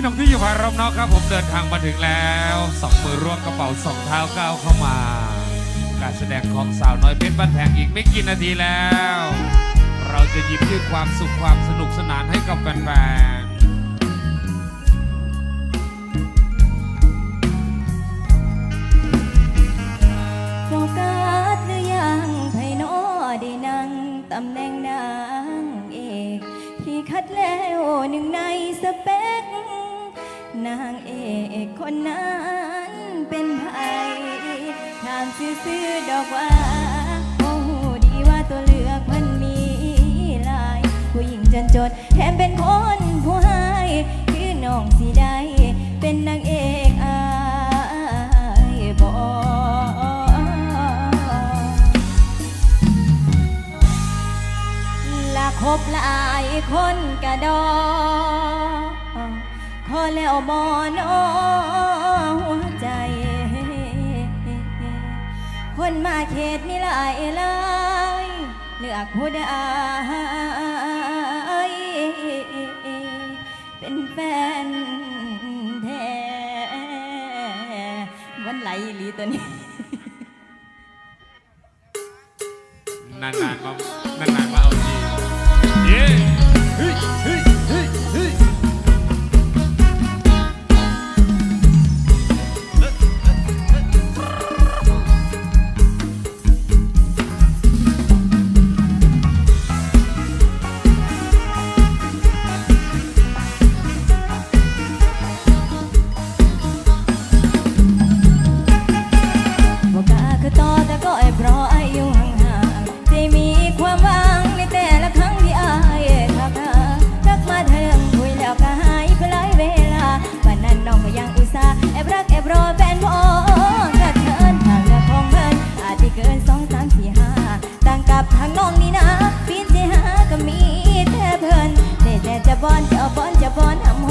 พี่น้องที่อยู่ภายรอบนอกครับผมเดินทางมาถึงแล้วสองมือร่วมกระเป๋าสองเท้าก้าวเข้ามา การแสดงของสาวน้อยเพชรบ้านแพงอีกไม่กี่นาทีแล้ว เราจะยิ้มด้วยความสุขความสนุกสนานให้กับแฟนๆโฟกัสหรือยังไพโนอได้นั่งตำแหน่งนางเอก ที่คัดแล้วหนึ่งในสเปค นางเอกคนนั้นเป็นไผถามซื่อๆดอกว่า โอ้หูดีว่าตัวเลือกมันมีหลาย ผู้หญิงจนจนแถมเป็นคนผู้ให้คือน้องสิได้ เป็นนางเอกอายบอละคบหลายคนกระดอ ขอแล้วบอนอหัวใจ คนมาเขตนี่หลายหลยเลือกผู้ใดเป็นแฟนแท้วันไหลหลีตัวนี้นานๆมานานๆมาเอาทีเย้ กแอบรอแฟนพอกระเทินทางเรื่อของเพิ่นอาจจะเกินสองสามสี่ห้าต่างกับทางน้องนี่นะปีนที่ห้าก็มีแต่เพิ่นได้แต่จะบอนจะบอนจะบอนห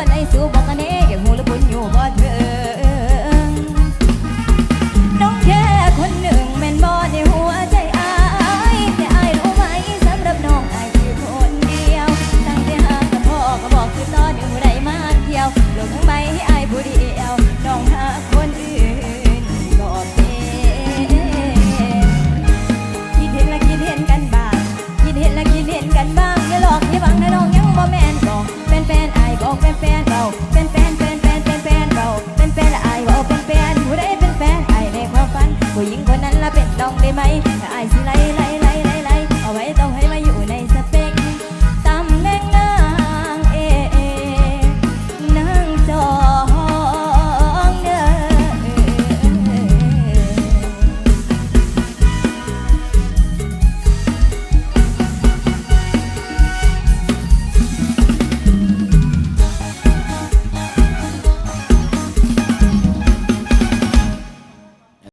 วนไอ้สูบอก